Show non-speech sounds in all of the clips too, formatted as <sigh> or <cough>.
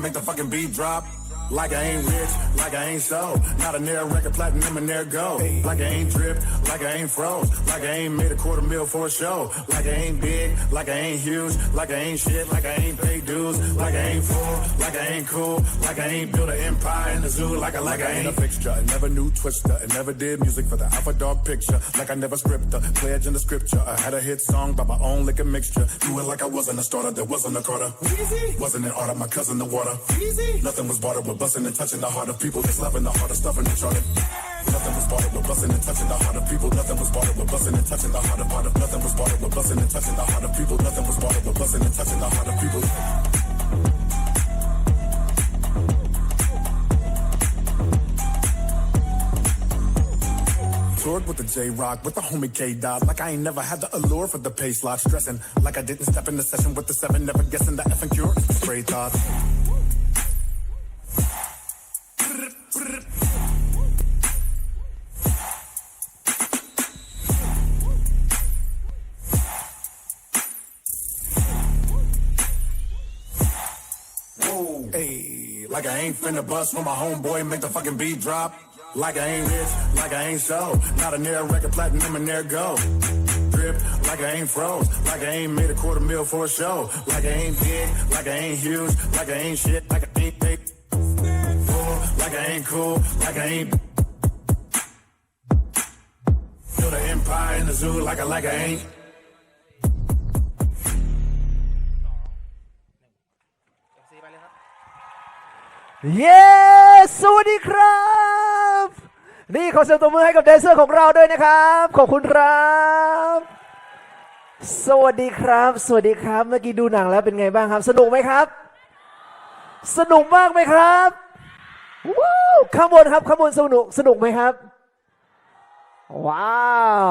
make the fucking beat drop. Like I ain't rich, like I ain't so. Not a near record platinum and there go. Like I ain't drip, like I ain't froze. Like I ain't made a quarter mil for a show. Like I ain't big, like I ain't huge. Like I ain't shit, like I ain't paid dues. Like I ain't full, like I ain't cool. Like I ain't built an empire in the zoo. Like I, like I ain't a fixture. I never knew Twister. I never did music for the Alpha Dog picture. Like I never script a pledge in the scripture. I had a hit song by my own liquor mixture. Do it like I wasn't a starter, there wasn't a Carter. Wasn't an art of my cousin, the water. Nothing was bartered with busting and touching the heart of people. Just loving the of stuff and charted. Nothing was with busting and touching the heart of people. Nothing was with busting and touching the heart of heart of. Nothing was with busting and touching the heart of people. Nothing was with busting and touching the heart of people. Toured with the J Rock, with the homie K Dot. Like I ain't never had the allure for the pay slot. Stressing like I didn't step in the session with the seven, never guessing the effing cure. Straight thoughts. Like I ain't finna bust when my homeboy make the fucking beat drop. Like I ain't rich, like I ain't so. Not a near record platinum and there go. Drip, like I ain't froze. Like I ain't made a quarter mil for a show. Like I ain't big, like I ain't huge. Like I ain't shit, like I ain't big. Full, like I ain't cool, like I ain't. Build an empire in the zoo, like I, like I ain't. เย้สวัสดีครับ นี่ขอเสียงตบมือให้กับแดนเซอร์ของเราด้วยนะครับ ขอบคุณครับ สวัสดีครับ สวัสดีครับ เมื่อกี้ดูหนังแล้วเป็นไงบ้างครับ สนุกไหมครับ สนุกมากไหมครับว้าวข้างบนครับข้างบนสนุกสนุกไหมครับ ว้าว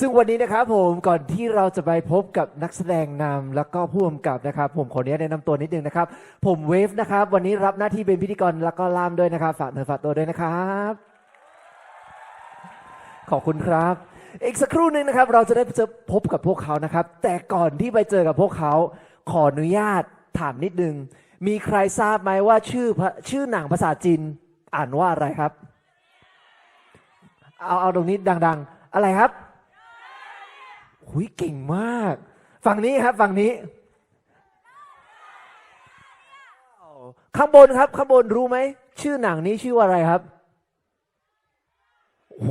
ซึ่งวันนี้นะครับผมก่อนที่เราจะไปพบกับนักแสดงนำแล้วก็ผู้กำกับนะครับ ผมขออนุญาตแนะนำตัวนิดนึงนะครับ ผมเวฟนะครับ วันนี้รับหน้าที่เป็นพิธีกรแล้วก็ล่ามด้วยนะครับ ฝากเนื้อฝากตัวด้วยนะครับ ขอบคุณครับ อีกสักครู่หนึ่งนะครับ เราจะได้เจอพบกับพวกเขานะครับ แต่ก่อนที่ไปเจอกับพวกเขา ขออนุญาตถามนิดนึงมีใครทราบไหมว่าชื่อชื่อหนังภาษาจีนอ่านว่าอะไรครับ เอาเอาตรงนี้ดัง ๆ อะไรครับหุยเก่งมาก ฝั่งนี้ครับฝั่งนี้ ข้างบนครับ ข้างบนรู้ไหม ชื่อหนังนี้ชื่อว่าอะไรครับโอ้โห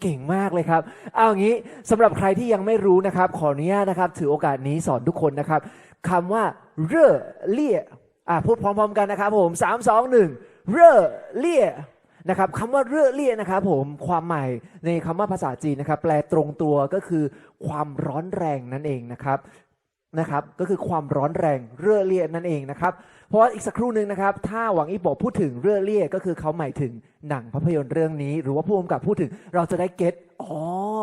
เก่งมากเลยครับ เอาอย่างนี้สำหรับใครที่ยังไม่รู้นะครับ ขออนุญาตนะครับ ถือโอกาสนี้สอนทุกคนนะครับคำว่า เร่อเลี่ยอะพูดพร้อม ๆ กันนะครับ ผมสามสองหนึ่งเร่อเลี่ย นะครับคำว่าเรื่อเลี่ยนะครับผมความหมายในคำว่าภาษาจีนนะครับ แปลตรงตัวก็คือความร้อนแรงนั่นเองนะครับนะครับ ก็คือความร้อนแรงเรื่อเลี่ยนั่นเองนะครับ เพราะว่าอีกสักครู่หนึ่งนะครับ ถ้าหวังอีบอกพูดถึงเรื่อเลี่ยก็คือเขาหมายถึงหนังภาพยนตร์เรื่องนี้ หรือว่าผู้กำกับพูดถึงเราจะได้เก็ตอ๋อ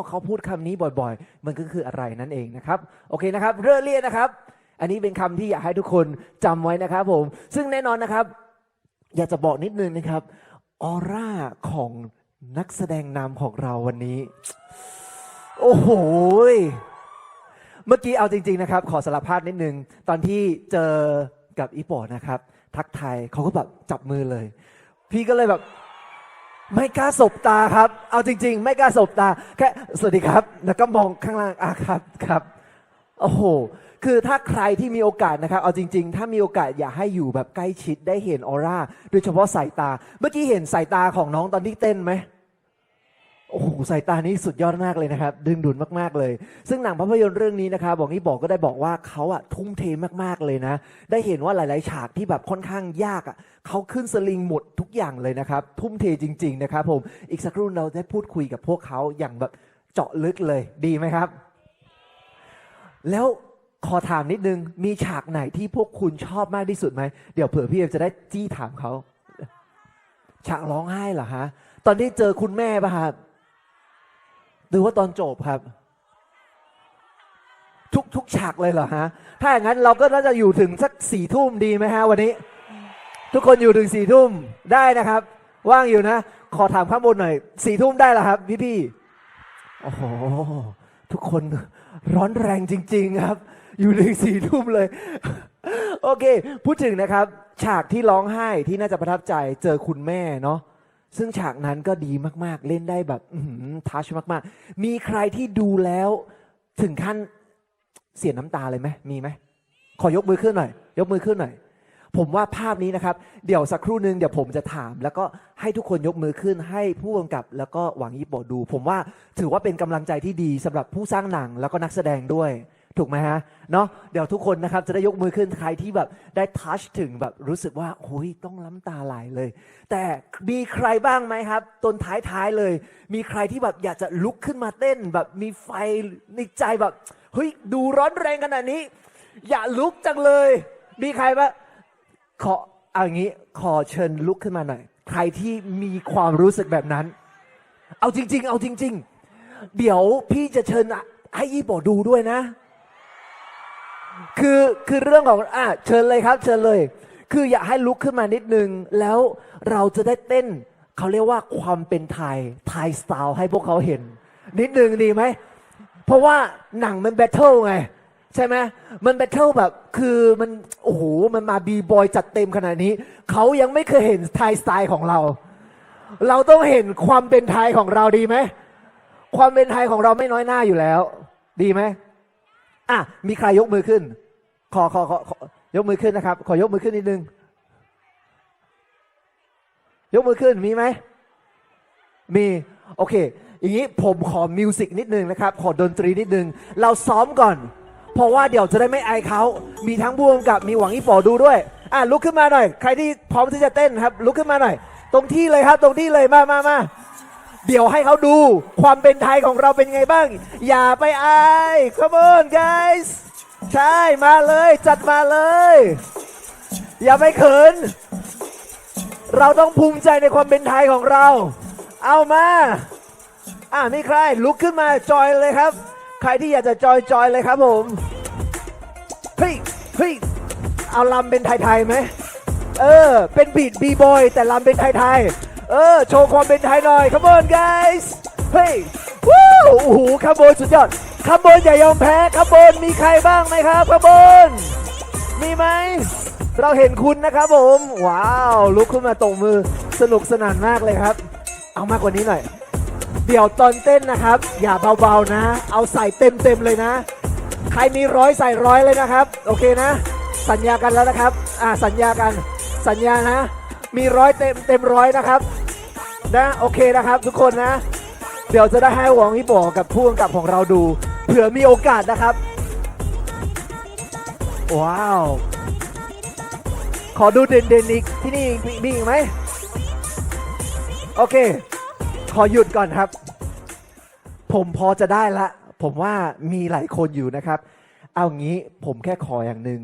เขาพูดคำนี้บ่อยๆ มันก็คืออะไรนั่นเองนะครับโอเคนะครับ เรื่อเลี่ยนะครับ อันนี้เป็นคำที่อยากให้ทุกคนจำไว้นะครับผมซึ่งแน่นอนนะครับ อยากจะบอกนิดนึงนะครับ ออร่าของนักแสดงนำของเราวันนี้ โอ้โหเมื่อกี้เอาจริง ๆ นะครับ ขอสารภาพนิดนึง ตอนที่เจอกับอีปอนะครับ ทักทายเขาก็แบบจับมือเลย พี่ก็เลยแบบ ไม่กล้าสบตาครับ เอาจริง ๆ ไม่กล้าสบตา แค่สวัสดีครับ แล้วก็มองข้างล่างอะครับครับ โอ้โห คือถ้าใครที่มีโอกาสนะครับ เอาจริง ๆ ถ้ามีโอกาสอย่าให้อยู่แบบใกล้ชิดได้เห็นออร่า โดยเฉพาะสายตา เมื่อกี้เห็นสายตาของน้องตอนที่เต้นไหมโอ้โหสายตานี้สุดยอดมากเลยนะครับ ดึงดูดมากๆเลย ซึ่งหนังภาพยนตร์เรื่องนี้นะครับบอกนี่บอกก็ได้บอกว่าเขาอะทุ่มเทมากๆเลยนะ ได้เห็นว่าหลาย ๆ ฉากที่แบบค่อนข้างยากอะเขาขึ้นสลิงหมดทุกอย่างเลยนะครับ ทุ่มเทจริง ๆ นะครับ ผมอีกสักครู่เราได้พูดคุยกับพวกเขาอย่างแบบเจาะลึกเลยดีไหมครับ แล้ว ขอถามนิดนึง มีฉากไหนที่พวกคุณชอบมากที่สุดไหม เดี๋ยวเผื่อพี่เอมจะได้จี้ถามเขา ฉากร้องไห้เหรอฮะ ตอนที่เจอคุณแม่ป่ะครับหรือว่าตอนจบครับ ทุกทุกฉากเลยเหรอฮะ ถ้าอย่างนั้นเราก็น่าจะอยู่ถึงสักสี่ทุ่มดีไหมฮะ วันนี้ ทุกคนอยู่ถึงสี่ทุ่มได้นะครับ ว่างอยู่นะ ขอถามข้างบนหน่อยสี่ทุ่มได้เหรอครับพี่พี่โอ้โหทุกคนร้อนแรงจริง ๆ ครับ อยู่ถึงสี่ทุ่มเลย โอเค พูดถึงนะครับ ฉากที่ร้องไห้ที่น่าจะประทับใจเจอคุณแม่เนาะซึ่งฉากนั้นก็ดีมากๆ เล่นได้แบบทัชมากๆ มีใครที่ดูแล้วถึงขั้นเสียน้ำตาเลยไหมมีไหม ขอยกมือขึ้นหน่อย ยกมือขึ้นหน่อย ผมว่าภาพนี้นะครับ เดี๋ยวสักครู่หนึ่งเดี๋ยวผมจะถาม แล้วก็ให้ทุกคนยกมือขึ้นให้ผู้กำกับ แล้วก็หวังยี่โปะดู ผมว่าถือว่าเป็นกำลังใจที่ดีสำหรับผู้สร้างหนังแล้วก็นักแสดงด้วย ถูกไหมฮะเนาะเดี๋ยวทุกคนนะครับจะได้ยกมือขึ้นใครที่แบบได้ทัชถึงแบบรู้สึกว่าโอ้ยต้องล้ำตาไหลเลย แต่มีใครบ้างไหมครับตนท้ายๆเลย มีใครที่แบบอยากจะลุกขึ้นมาเต้น แบบมีไฟในใจแบบเฮ้ยดูร้อนแรงขนาดนี้ อย่าลุกจังเลย มีใครบ้างขอเอาอย่างนี้ขอเชิญลุกขึ้นมาหน่อย ใครที่มีความรู้สึกแบบนั้น เอาจริง ๆ เอาจริง ๆ เดี๋ยวพี่จะเชิญให้ยี่ปอดูด้วยนะ คือคือเรื่องของอะเชิญเลยครับ เชิญเลย คืออยากให้ลุกขึ้นมานิดนึง แล้วเราจะได้เต้น เขาเรียกว่าความเป็นไทยไทยสไตล์ให้พวกเขาเห็น นิดนึงดีไหม เพราะว่าหนังมันแบทเทิลไง ใช่ไหมมันแบทเทิลแบบคือมันโอ้โหมันมาบีบอยจัดเต็มขนาดนี้ เขายังไม่เคยเห็นไทยสไตล์ของเรา เราต้องเห็นความเป็นไทยของเราดีไหมความเป็นไทยของเราไม่น้อยหน้าอยู่แล้ว ดีไหม อะมีใครยกมือขึ้นขอขอขอขอยกมือขึ้นนะครับ ขอยกมือขึ้นนิดนึง ยกมือขึ้นมีไหม มี โอเค อย่างนี้ผมขอมิวสิกนิดนึงนะครับ ขอดนตรีนิดนึง เราซ้อมก่อน เพราะว่าเดี๋ยวจะได้ไม่อายเขา มีทั้งบวงกับมีหวังอีปอดูด้วย อะลุกขึ้นมาหน่อย ใครที่พร้อมที่จะเต้นครับ ลุกขึ้นมาหน่อย ตรงที่เลยครับ ตรงที่เลย มามามา เดี๋ยวให้เขาดูความเป็นไทยของเราเป็นไงบ้าง อย่าไปอาย come on guys ใช่มาเลยจัดมาเลย อย่าไปเขิน เราต้องภูมิใจในความเป็นไทยของเรา เอามาอ่ามีใครลุกขึ้นมาจอยเลยครับ ใครที่อยากจะจอยจอยเลยครับผมเฮ้ยเฮ้ยเอาลำเป็นไทยๆไหมเออ เป็นบีดบีบอยแต่ลำเป็นไทยๆ เออ โชว์ความเป็นไทยหน่อย come on guys เฮ้ยวู้โอ้โหข้างบนสุดยอดข้างบนอย่ายอมแพ้ข้างบนมีใครบ้างไหมครับข้างบนมีไหม เราเห็นคุณนะครับผม ว้าว ลุกขึ้นมาตรงมือสนุกสนานมากเลยครับ เอามากกว่านี้หน่อย เดี๋ยวตอนเต้นนะครับ อย่าเบาๆนะ เอาใส่เต็มๆเลยนะ ใครมีร้อยใส่ร้อยเลยนะครับ โอเคนะ สัญญากันแล้วนะครับ อ่าสัญญากัน สัญญานะ มีร้อยเต็มเต็มร้อยนะครับ นะโอเคนะครับทุกคนนะ เดี๋ยวจะได้ให้หวังพี่บอกกับผู้กำกับของเราดู เผื่อมีโอกาสนะครับ ว้าว ขอดูเด่นๆอีกที่นี่มีมีอีกไหมโอเค ขอหยุดก่อนครับ ผมพอจะได้ละ ผมว่ามีหลายคนอยู่นะครับ เอางี้ผมแค่ขออย่างหนึ่ง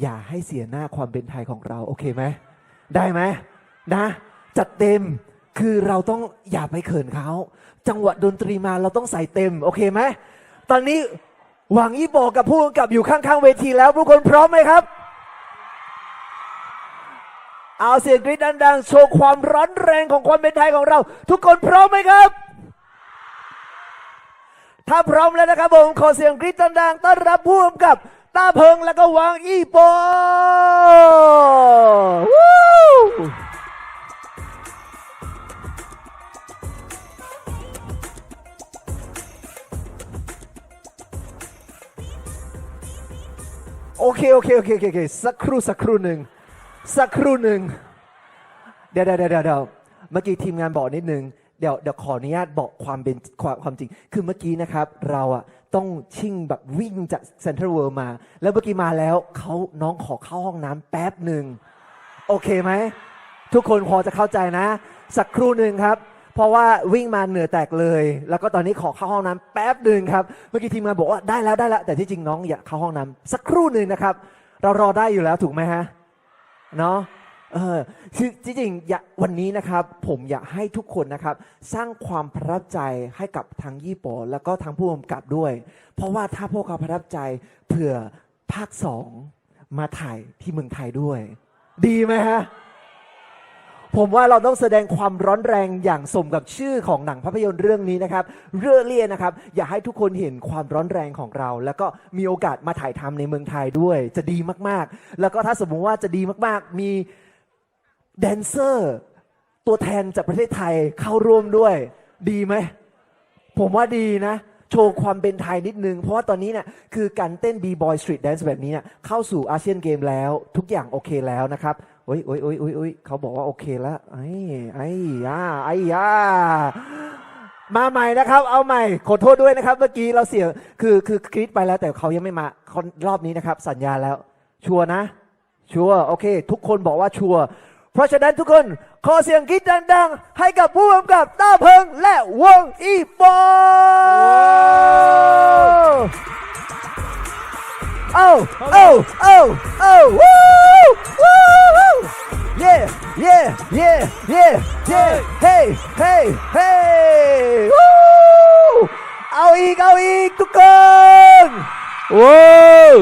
อย่าให้เสียหน้าความเป็นไทยของเรา โอเคไหม ได้ไหมนะจัดเต็มคือเราต้องอย่าไปเขินเขาจังหวะดนตรีมาเราต้องใส่เต็ม โอเคไหมตอนนี้หวังยี่บอกกับผู้กำกับอยู่ข้างๆเวทีแล้วทุกคนพร้อมไหมครับ เอาเสียงกรี๊ดดังๆ โชว์ความร้อนแรงของความเป็นไทยของเรา ทุกคนพร้อมไหมครับ ถ้าพร้อมแล้วนะครับผมขอเสียงกรี๊ดดังๆต้อนรับผู้กำกับ ต้าเพิงแล้วก็วางอีโปโอเคโอเคโอเคโอเคสักครู่สักครู่หนึ่งสักครู่หนึ่งเดี๋ยวเดี๋ยวเดี๋ยวเมื่อกี้ทีมงานบอกนิดนึงเดี๋ยวเดี๋ยวขออนุญาตบอกความเป็นความความจริง คือเมื่อกี้นะครับ เราอะ ต้องชิ่งแบบวิ่งจากเซ็นทรัลเวิลด์มา แล้วเมื่อกี้มาแล้วเขาน้องขอเข้าห้องน้ำแป๊บหนึ่ง โอเคไหม ทุกคนพอจะเข้าใจนะ สักครู่หนึ่งครับ เพราะว่าวิ่งมาเหนื่อยแตกเลย แล้วก็ตอนนี้ขอเข้าห้องน้ำแป๊บหนึ่งครับ เมื่อกี้ทีมงานบอกว่าได้แล้วได้แล้ว แต่ที่จริงน้องอยากเข้าห้องน้ำสักครู่หนึ่งนะครับ เรารอได้อยู่แล้วถูกไหมฮะ เนาะ เออคือจริงๆอยากวันนี้นะครับ ผมอยากให้ทุกคนนะครับ สร้างความประทับใจให้กับทางยี่ปอแล้วก็ทางผู้กำกับด้วย เพราะว่าถ้าพวกเขาประทับใจเผื่อภาคสองมาถ่ายที่เมืองไทยด้วย ดีไหมฮะผมว่าเราต้องแสดงความร้อนแรงอย่างสมกับชื่อของหนังภาพยนตร์เรื่องนี้นะครับ เรื่อเลี่ยนะครับ อยากให้ทุกคนเห็นความร้อนแรงของเรา แล้วก็มีโอกาสมาถ่ายทำในเมืองไทยด้วย จะดีมากๆ แล้วก็ถ้าสมมุติว่าจะดีมากๆ มี แดนเซอร์ ตัวแทนจากประเทศไทยเข้าร่วมด้วย ดีไหม ผมว่าดีนะ โชว์ความเป็นไทยนิดนึง เพราะว่าตอนนี้เนี่ยคือการเต้น B-boy street dance แบบนี้เนี่ยเข้าสู่อาเซียนเกมแล้ว ทุกอย่างโอเคแล้วนะครับโอ้ยโอ้ยโอ้ยโอ้ยโอ้ยเขาบอกว่าโอเคแล้วไอ้ไอ้ยาไอ้ยามาใหม่นะครับ เอาใหม่ ขอโทษด้วยนะครับ เมื่อกี้เราเสียคือคือกรีดไปแล้วแต่เขายังไม่มาคนรอบนี้นะครับ สัญญาแล้ว ชัวร์นะ ชัวร์โอเค ทุกคนบอกว่าชัวร์ เพราะฉะนั้นทุกคนขอเสียงกรีดดังๆ ให้กับผู้กำกับต้าเพิงและวงอีโปอเอ้าเอ้าเอ้าเอ้วู้วู้วู้เย่เย่เย่เย่เย่เฮ้เฮ้เฮ้วู้เอาอีกเอาอีกทุกคนว้าว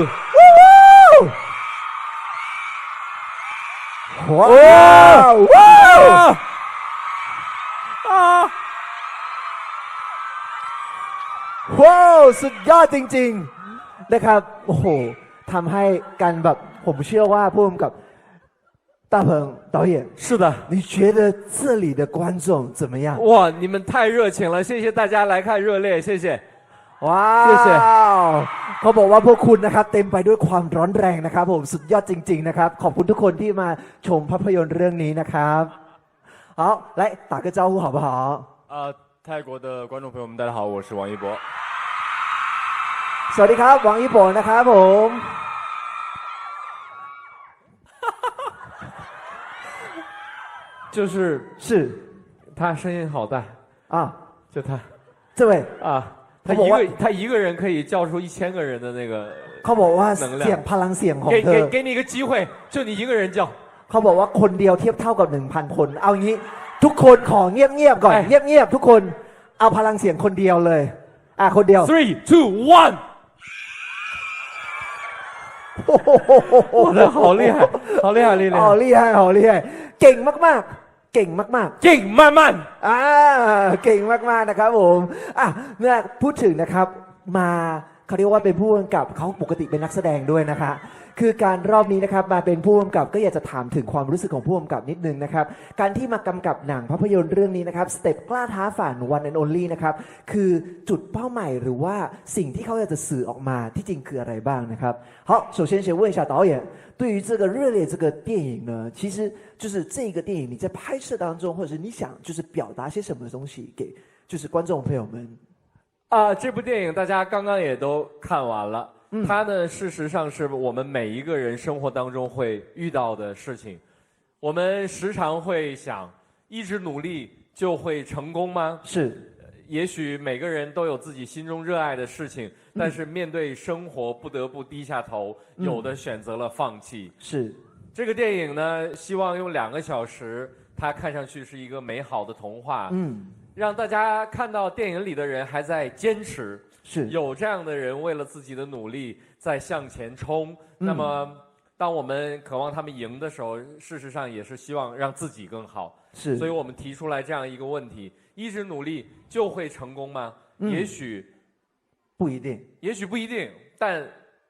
วู้วู้ ว้าวว้าวว้าวสุดยอดจริง ๆ นะครับ โอ้โหทำให้กันแบบผมเชื่อว่าผู้กำกับ大鹏导演，是的，你觉得这里的观众怎么样？哇，你们太热情了，谢谢大家来看热烈，谢谢。 ว้า เชี่ยว เขาบอกว่าพวกคุณนะครับ เต็มไปด้วยความร้อนแรงนะครับ ผมสุดยอดจริง ๆ นะครับ ขอบคุณทุกคนที่มาชมภาพยนตร์เรื่องนี้นะครับ好来打个招呼好不好呃，泰国的观众朋友们，大家好，我是王一博。 สวัสดีครับหวังอีโปนะครับผม 就是是他声音好大，啊，就他这位啊， 他我我一个他一个人可以叫出一千个人的那个。 เขาบอกว่า หนังเรื่อง เสียงพลังเสียงของ 给 เธอ 给给你一个机会，就你一个人叫。 เขาบอกว่าคนเดียวเทียบเท่ากับหนึ่งพันคน เอางี้ ทุกคนขอเงียบๆก่อน เอ้ย เงียบๆทุกคนเอาพลังเสียงคนเดียวเลย อ่ะคนเดียว Three, two, one！哇，他好厉害，好厉害，厉 อ๋อ 害！ ลี่ให้อ๋อลี่ให้เก่งมากๆ เก่งมากๆเก่งมากๆอ่าเก่งมากๆนะครับผมอะเนี่ยพูดถึงนะครับมา เขาเรียกว่าเป็นผู้กำกับเขาปกติเป็นนักแสดงด้วยนะคะ คือการรอบนี้นะครับมาเป็นผู้กำกับก็อยากจะถามถึงความรู้สึกของผู้กำกับนิดนึงนะครับ การที่มากำกับหนังภาพยนตร์เรื่องนี้นะครับสเต็ปกล้าท้าฝัน one and only นะครับคือจุดเป้าหมายหรือว่าสิ่งที่เขาอยากจะสื่อออกมาที่จริงคืออะไรบ้างนะครับ好首先先问一下导演对于这个热烈这个电影呢其实就是这个电影你在拍摄当中或者是你想就是表达些什么东西给就是观众朋友们 啊，这部电影大家刚刚也都看完了。它呢，事实上是我们每一个人生活当中会遇到的事情。我们时常会想，一直努力就会成功吗？是也许每个人都有自己心中热爱的事情，但是面对生活不得不低下头，有的选择了放弃。是这个电影呢，希望用两个小时，它看上去是一个美好的童话，嗯让大家看到电影里的人还在坚持，是有这样的人为了自己的努力在向前冲。嗯那么，当我们渴望他们赢的时候，事实上也是希望让自己更好。是所以我们提出来这样一个问题：一直努力就会成功吗？嗯也许，不一定也许不一定，但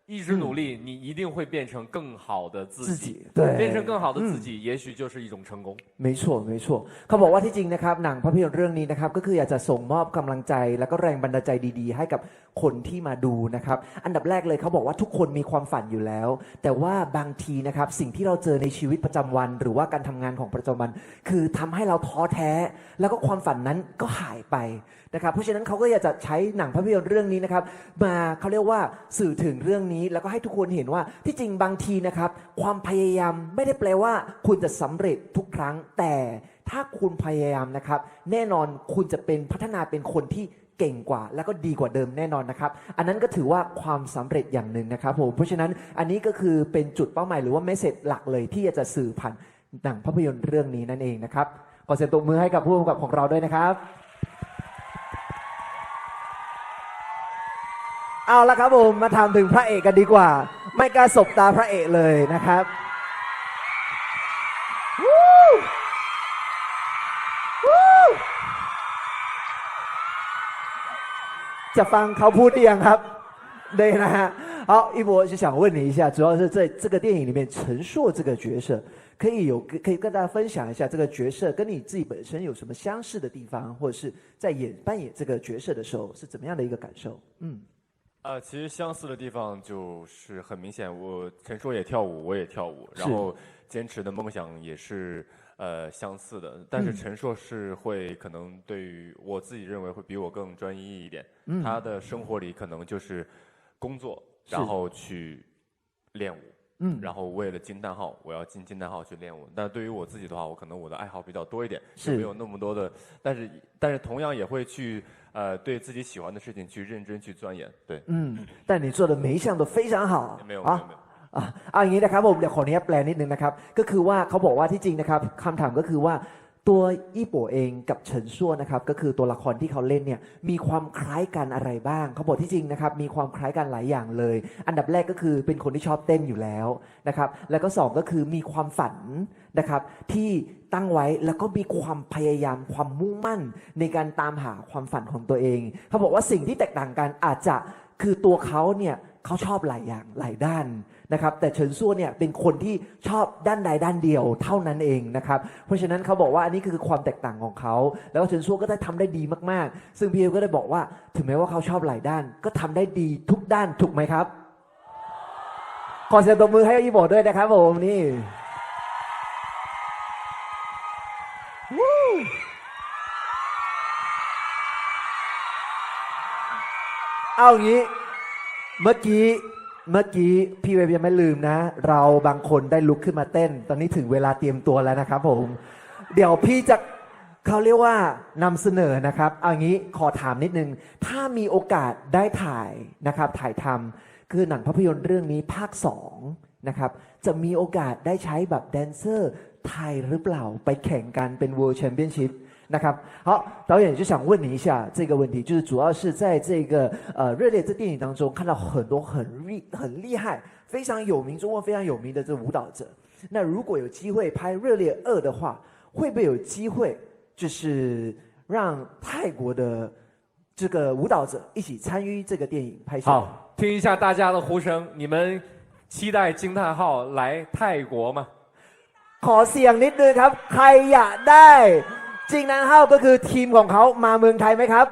一直努力，你一定会变成更好的自己。嗯自己对变成更好的自嗯己，也许就是一种成功。 ไม่ชั่วไม่ชั่วเขาบอกว่าที่จริงนะครับหนังภาพยนตร์เรื่องนี้นะครับก็คืออยากจะส่งมอบกำลังใจ แล้วก็แรงบันดาลใจดีๆ ให้กับ คนที่มาดูนะครับ อันดับแรกเลยเขาบอกว่าทุกคนมีความฝันอยู่แล้ว แต่ว่าบางทีนะครับสิ่งที่เราเจอในชีวิตประจำวัน หรือว่าการทำงานของประจำวัน คือทำให้เราท้อแท้ แล้วก็ความฝันนั้นก็หายไปนะครับ เพราะฉะนั้นเขาก็อยากจะใช้หนังภาพยนตร์เรื่องนี้นะครับ มาเขาเรียกว่าสื่อถึงเรื่องนี้ แล้วก็ให้ทุกคนเห็นว่าที่จริงบางทีนะครับ ความพยายามไม่ได้แปลว่า คุณจะสำเร็จทุกครั้งแต่ถ้าคุณพยายามนะครับ แน่นอนคุณจะเป็นพัฒนาเป็นคนที่ เก่งกว่า แล้วก็ดีกว่าเดิมแน่นอนนะครับ อันนั้นก็ถือว่าความสำเร็จอย่างหนึ่งนะครับผมเพราะฉะนั้นอันนี้ก็คือเป็นจุดเป้าหมายหรือว่าเมสเซจหลักเลยที่จะสื่อผ่านหนังภาพยนตร์เรื่องนี้นั่นเองนะครับขอเสียงตบมือให้กับผู้กำกับของเราด้วยนะครับเอาละครับผมมาถามถึงพระเอกกันดีกว่า ไม่กล้าสบตาพระเอกเลยนะครับ จะฟังเขาพูดหรือยังครับ对นะฮะ好一博就想问你一下主要是在这个电影里面陈硕这个角色可以有可以跟大家分享一下这个角色跟你自己本身有什么相似的地方或者是在演扮演这个角色的时候是怎么样的一个感受嗯呃，其实相似的地方就是很明显，我陈硕也跳舞，我也跳舞，是然后坚持的梦想也是 呃相似的。但是嗯陈硕是会可能对于我自己认为会比我更专一一点，嗯他的生活里可能就是工作，然后去练舞。嗯然后为了金蛋号，我要进金蛋号去练舞。但对于我自己的话，我可能我的爱好比较多一点，是就没有那么多的。但是但是同样也会去呃对自己喜欢的事情去认真去钻研。对，嗯但你做的每一项都非常好没有没有啊没有。 อะเอาอย่างนี้นะครับผมเดี๋ยวขออนุญาตแปลนิดนึงนะครับ ก็คือว่าเขาบอกว่าที่จริงนะครับคำถามก็คือว่าตัวอี้โปเองกับเฉินซั่วนะครับ ก็คือตัวละครที่เขาเล่นเนี่ยมีความคล้ายกันอะไรบ้าง เขาบอกที่จริงนะครับ มีความคล้ายกันหลายอย่างเลย อันดับแรกก็คือเป็นคนที่ชอบเต้นอยู่แล้วนะครับ แล้วก็สองก็คือมีความฝันนะครับ ที่ตั้งไว้แล้วก็มีความพยายามความมุ่งมั่น ในการตามหาความฝันของตัวเอง เขาบอกว่าสิ่งที่แตกต่างกันอาจจะคือตัวเขาเนี่ยเขาชอบหลายอย่างหลายด้าน นะครับแต่เฉินซั่วเนี่ยเป็นคนที่ชอบด้านใดด้านเดียวเท่านั้นเองนะครับเพราะฉะนั้นเขาบอกว่าอันนี้คือความแตกต่างของเขา แล้วก็เฉินซั่วก็ได้ทำได้ดีมากๆ ซึ่งพี่เอก็ได้บอกว่าถึงแม้ว่าเขาชอบหลายด้าน ก็ทำได้ดีทุกด้านถูกไหมครับขอเสียงตบมือให้อีโบด้วยนะครับผมนี่เอางี้ เมื่อกี้ เมื่อกี้พี่เวฟยังไม่ลืมนะ เราบางคนได้ลุกขึ้นมาเต้น ตอนนี้ถึงเวลาเตรียมตัวแล้วนะครับผม เดี๋ยวพี่จะเขาเรียกว่านำเสนอนะครับเอางี้ขอถามนิดนึง ถ้ามีโอกาสได้ถ่ายนะครับ ถ่ายทำคือหนังภาพยนตร์เรื่องนี้ภาคสองนะครับ จะมีโอกาสได้ใช้แบบแดนเซอร์ไทยหรือเปล่าไปแข่งกันเป็น World Championship นะครับ好，导演就想问你一下这个问题，就是主要是在这个呃《热烈》这电影当中看到很多很厉很厉害、非常有名、中国非常有名的这舞蹈者。那如果有机会拍《热烈二》的话，会不会有机会就是让泰国的这个舞蹈者一起参与这个电影拍摄？好，听一下大家的呼声，你们期待惊叹号来泰国吗？ ขอเสียงนิดนึงครับ ใครอยากได้ จริงนั้นเฮ้าก็คือทีมของเขามาเมืองไทยไหมครับ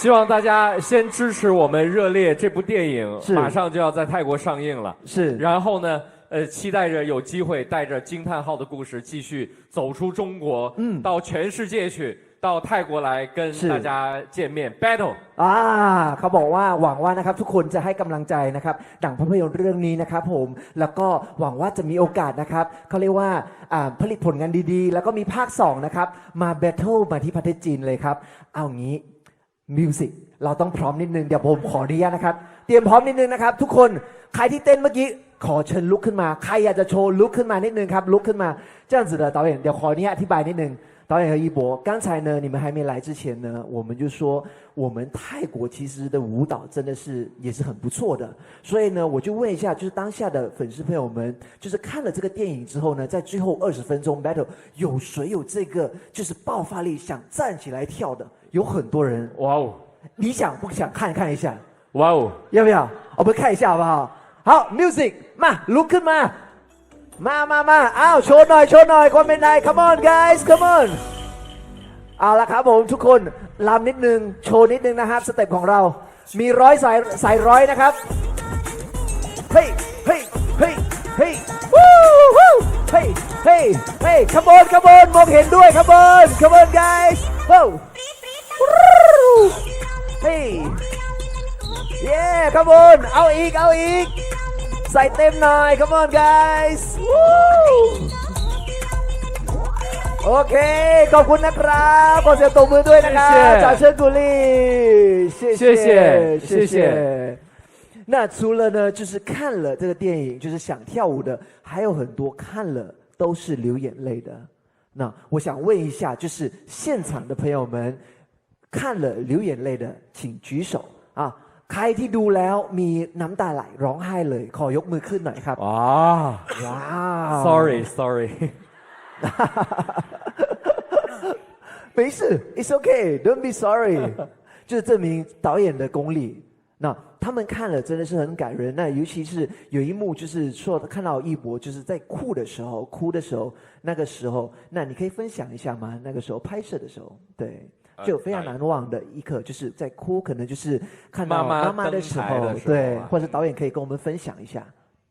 希望大家先支持我们《热烈》这部电影，是马上就要在泰国上映了。是然后呢，呃，期待着有机会带着惊叹号的故事继续走出中国，嗯到全世界去， 到泰国来跟是大家见面 battle。 อ่าเขาบอกว่าหวังว่านะครับทุกคนจะให้กำลังใจนะครับหนังภาพยนตร์เรื่องนี้นะครับผมแล้วก็หวังว่าจะมีโอกาสนะครับเขาเรียกว่าอ่าผลิตผลงานดีๆ แล้วก็มีภาค2นะครับมาแบทเทิลมาที่ประเทศจีนเลยครับ เอางี้มิวสิกเราต้องพร้อมนิดนึงเดี๋ยวผมขออนุญาตนะครับ เตรียมพร้อมนิดนึงนะครับ ทุกคนใครที่เต้นเมื่อกี้ขอเชิญลุกขึ้นมา ใครอยากจะโชว์ลุกขึ้นมานิดนึงครับลุกขึ้นมา这样子的导演เดี๋ยวขออนุญาตอธิบายนิดนึง 导演和一博刚才呢你们还没来之前呢我们就说我们泰国其实的舞蹈真的是也是很不错的。所以呢我就问一下就是当下的粉丝朋友们就是看了这个电影之后呢在最后二十分钟 battle 有谁有这个就是爆发力想站起来跳的？有很多人。哇哦。你想不想看看一下？哇哦。要不要？我们看一下好不好？好 music 嘛 look 嘛。 มามามาอ้าวโชว์หน่อยโชว์หน่อยความเป็นไทย come on guys come on เอาละครับผมทุกคนลำนิดนึง โชว์นิดนึงนะครับสเต็ปของเรา มีร้อยสายสายร้อยนะครับ เฮ้ยเฮ้ยเฮ้ยเฮ้ยวู้วู้เฮ้ยเฮ้ยเฮ้ย come on come on มองเห็นด้วย come on come on guys ว้าวเฮ้ยเย้ครับผมเอาอีกเอาอีก ใส่เต็มหน่อย come on guys วู้โอเค ขอบคุณนะครับขอเสียงตบมือด้วยนะครับ 谢谢 จากเชิญกุลี谢谢谢谢谢谢那除了呢，就是看了这个电影，就是想跳舞的，还有很多看了都是流眼泪的。那我想问一下，就是现场的朋友们，看了流眼泪的，请举手啊！ ใครที่ดูแล้วมีน้ำตาไหลร้องไห้เลย ขอยกมือขึ้นหน่อยครับ 啊ว้าว ，sorry sorry， <laughs> 没事，It's okay, don't be sorry，就是证明导演的功力。那他们看了真的是很感人。那尤其是有一幕，就是说看到一博就是在哭的时候，哭的时候，那个时候，那你可以分享一下吗？那个时候拍摄的时候，对，呃 就非常难忘的一刻，就是在哭，可能就是看到妈妈的时候，对，啊。或者导演可以跟我们分享一下，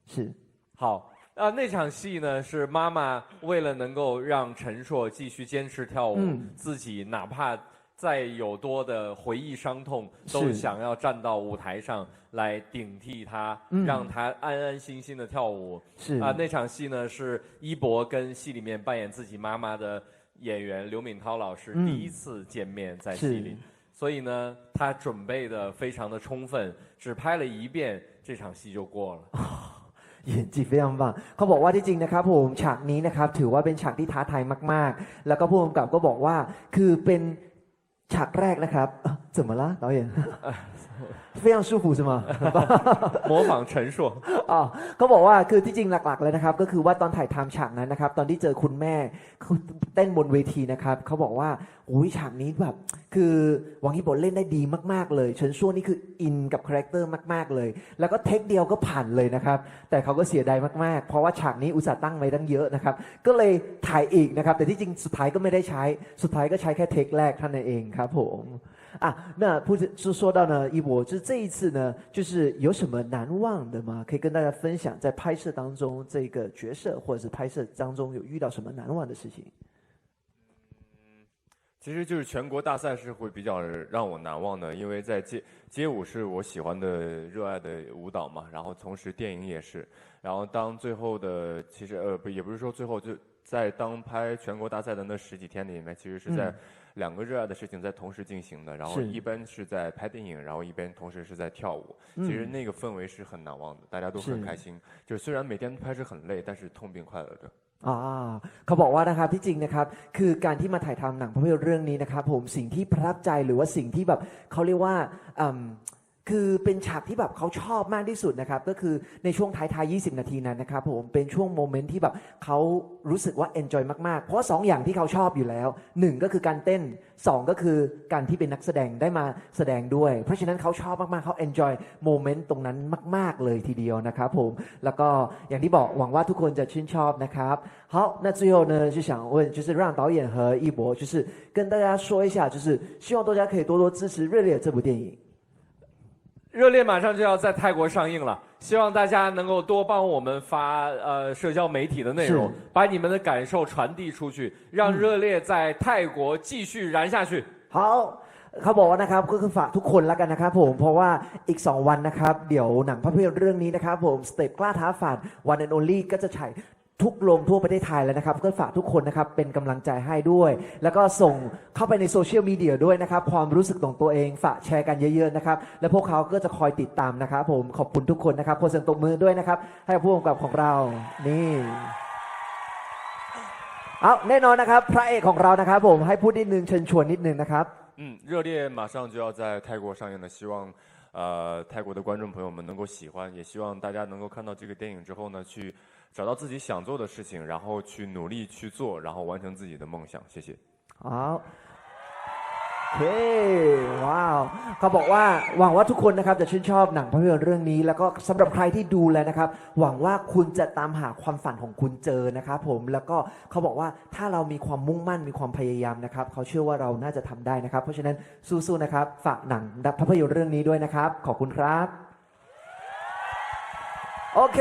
是。好，呃，那场戏呢是妈妈为了能够让陈硕继续坚持跳舞，嗯。自己哪怕再有多的回忆伤痛，都想要站到舞台上来顶替他，嗯。让他安安心心的跳舞。是。啊、那场戏呢是一博跟戏里面扮演自己妈妈的演员刘敏涛老师嗯第一次见面在是戏里。所以呢，他准备的非常的充分，只拍了一遍，这场戏就过了。 <laughs> 演技非常棒เขาบอกว่าที่จริงนะครับผมฉากนี้นะครับถือว่าเป็นฉากที่ท้าทายมาก ๆ แล้วก็ผู้กำกับก็บอกว่าคือเป็นฉากแรกนะครับเอ้า怎么了导演 戏。非常舒服是吗模仿陈硕。 อ๋อเขาบอกว่าคือที่จริงหลัก ๆ เลยนะครับ ก็คือว่าตอนถ่ายทำฉากนั้นนะครับ ตอนที่เจอคุณแม่คือเต้นบนเวทีนะครับเขาบอกว่าโอ้ยฉากนี้แบบคือหวังฮิโบะเล่นได้ดีมากๆเลยเฉินช่วนี่คืออินกับคาแรคเตอร์มากๆเลย แล้วก็เทคเดียวก็ผ่านเลยนะครับ แต่เขาก็เสียดายมากๆ เพราะว่าฉากนี้อุตส่าห์ตั้งไว้ตั้งเยอะนะครับ ก็เลยถ่ายอีกนะครับ แต่ที่จริงสุดท้ายก็ไม่ได้ใช้สุดท้ายก็ใช้แค่เทคแรกเท่านั้นเองครับผม 啊，那不是就说到呢，一博，就是这一次呢，就是有什么难忘的吗？可以跟大家分享，在拍摄当中这个角色，或者是拍摄当中有遇到什么难忘的事情？其实就是全国大赛是会比较让我难忘的，因为在街街舞是我喜欢的、热爱的舞蹈嘛，然后同时电影也是，然后当最后的其实呃不也不是说最后就在当拍全国大赛的那十几天里面，其实是在嗯两个热爱的事情在同时进行的，然后是一边是在拍电影，然后一边同时是在跳舞，嗯其实那个氛围是很难忘的，大家都很是开心，就虽然每天拍摄很累，但是痛并快乐着。 อ่าเขาบอกว่านะครับที่จริงนะครับคือการที่มาถ่ายทำหนังภาพยนตร์เรื่องนี้นะครับผมสิ่งที่ประทับใจหรือว่าสิ่งที่แบบเขาเรียกว่าอืม คือเป็นฉากที่แบบเขาชอบมากที่สุดนะครับก็คือในช่วงท้ายๆ 20 นาทีนั้นนะครับผมเป็นช่วงโมเมนต์ที่แบบเขารู้สึกว่าเอนจอยมากๆ เพราะว่าสองอย่างที่เขาชอบอยู่แล้วหนึ่งก็คือการเต้นสองก็คือการที่เป็นนักแสดงได้มาแสดงด้วย เพราะฉะนั้นเขาชอบมากๆเขาเอนจอยโมเมนต์ตรงนั้นมาก ๆ เลยทีเดียวนะครับผมแล้วก็อย่างที่บอกหวังว่าทุกคนจะชื่นชอบนะครับ好那最后呢就想问就是让导演和一博就是跟大家说一下就是希望大家可以多多支持热烈这部电影 热烈马上就要在泰国上映了，希望大家能够多帮我们发呃社交媒体的内容是，把你们的感受传递出去，让热烈在泰国继续燃下去。 เขาเขาบอกว่านะครับก็คือฝากทุกคนแล้วกันนะครับผมเพราะว่าอีก 2 วันนะครับเดี๋ยวหนังภาพยนตร์เรื่องนี้นะครับผมสเตปกล้าท้าฝันวัน and only ก็จะฉาย ทุกโรงทั่วประเทศไทยแล้วนะครับก็ฝากทุกคนนะครับเป็นกำลังใจให้ด้วย แล้วก็ส่งเข้าไปในโซเชียลมีเดียด้วยนะครับความรู้สึกของตัวเองฝากแชร์กันเยอะๆนะครับและพวกเขาก็จะคอยติดตามนะครับผมขอบคุณทุกคนนะครับขอเสียงตบมือด้วยนะครับให้กับผู้กำกับของเรานี่เอาแน่นอนนะครับ พระเอกของเรานะครับ ผมให้พูดนิดนึงเชิญชวนนิดนึงนะครับ 嗯，热烈马上就要在泰国上映了，希望呃泰国的观众朋友们能够喜欢，也希望大家能够看到这个电影之后呢，去 找到自己想做的事情，然后去努力去做，然后完成自己的梦想。谢谢。好โอเคว้าวเขาบอกว่าหวังว่าทุกคนนะครับจะชื่นชอบหนังภาพยนตร์เรื่องนี้ แล้วก็สำหรับใครที่ดูแล้วนะครับ หวังว่าคุณจะตามหาความฝันของคุณเจอนะครับผมแล้วก็เขาบอกว่าถ้าเรามีความมุ่งมั่นมีความพยายามนะครับเขาเชื่อว่าเราน่าจะทำได้นะครับ เพราะฉะนั้นสู้ๆนะครับฝากหนังภาพยนตร์เรื่องนี้ด้วยนะครับ ขอบคุณครับ โอเค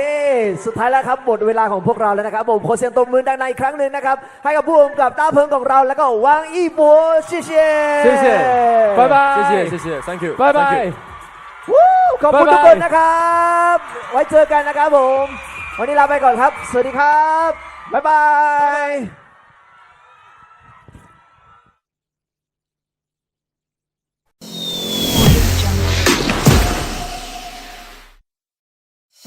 สุดท้ายแล้วครับหมดเวลาของพวกเราแล้วนะครับ ผมขอเสียงตบมือดังในครั้งหนึ่งนะครับ ให้กับผู้กำกับต้าเพิงของเราแล้วก็วางอี้บัวเชี่ยเชี่ย谢谢，拜拜，บ谢谢谢，Thank you，拜拜。วู้ขอบคุณทุกคนนะครับ ไว้เจอกันนะครับผม วันนี้ลาไปก่อนครับ สวัสดีครับบายบาย